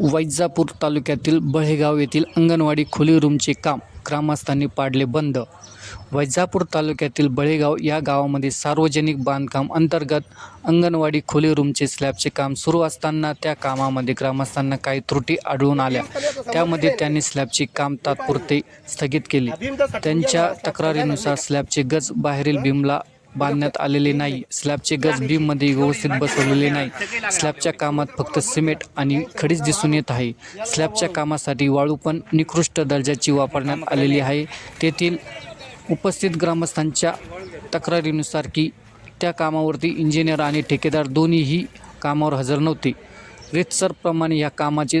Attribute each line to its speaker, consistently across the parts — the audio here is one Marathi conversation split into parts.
Speaker 1: वैजापूर तालुक्यातील बळेगाव येथील अंगणवाडी खुली रूमचे काम ग्रामस्थांनी पाडले बंद. वैजापूर तालुक्यातील बळेगाव या गावामध्ये सार्वजनिक बांधकाम अंतर्गत अंगणवाडी खुली रूमचे स्लॅबचे काम सुरू असताना त्या कामामध्ये ग्रामस्थांना काही त्रुटी आढळून आल्या. त्यामध्ये त्यांनी स्लॅबचे काम तात्पुरते स्थगित केले. त्यांच्या तक्रारीनुसार स्लॅबचे गज बाहेरील भीमला बांधण्यात आलेले नाही. स्लॅबचे गज बीममध्ये व्यवस्थित बसवलेले नाही. स्लॅबच्या कामात फक्त सिमेंट आणि खडीच दिसून येत आहे. स्लॅबच्या कामासाठी वाळू पण निकृष्ट दर्जाची वापरण्यात आलेली आहे. तेथील उपस्थित ग्रामस्थांच्या तक्रारीनुसार की त्या कामावरती इंजिनियर आणि ठेकेदार दोन्हीही कामावर हजर नव्हते. रितसरप्रमाणे या कामाचे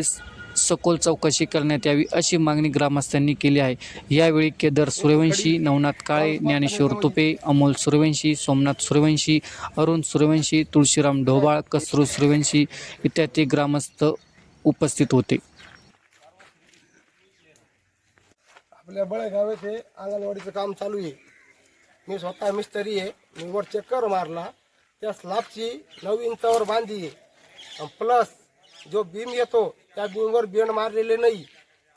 Speaker 1: सखोल चौकशी करण्यात यावी अशी मागणी ग्रामस्थांनी केली आहे. यावेळी केदार सूर्यवंशी नवनाथ काळे ज्ञानेश्वर तुपे अमोल सूर्यवंशी सोमनाथ सूर्यवंशी अरुण सूर्यवंशी तुळशीराम ढोबाळ कसरू सूर्यवंशी इत्यादी ग्रामस्थ उपस्थित होते.
Speaker 2: आपल्या बळेगाव येथे अंगणवाडीचं काम चालू आहे. मी स्वतः मिस्त्री आहे. मी वर चक्कर मारला. त्या स्लॅबची नऊ इंचावर बांधली आहे. प्लस जो बीम येतो त्या बीमवर बेंड मारलेले नाही.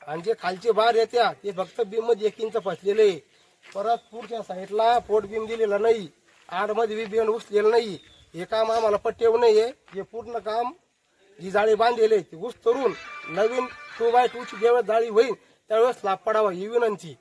Speaker 2: आणि जे खालचे बार येत्या ते फक्त बीममध्ये एक इंच फसलेले आहे. परत पुढच्या साईडला पोट बीम दिलेला नाही. आडमध्ये बी बेंड उचलेलं नाही. हे काम आम्हाला पट्टेव नाही आहे. हे पूर्ण काम जी जाळी बांधलेली ती ऊस तरून नवीन टू बाय टूची जेव्हा जाळी होईल त्यावेळेस लाभ पडावा ही विनंती.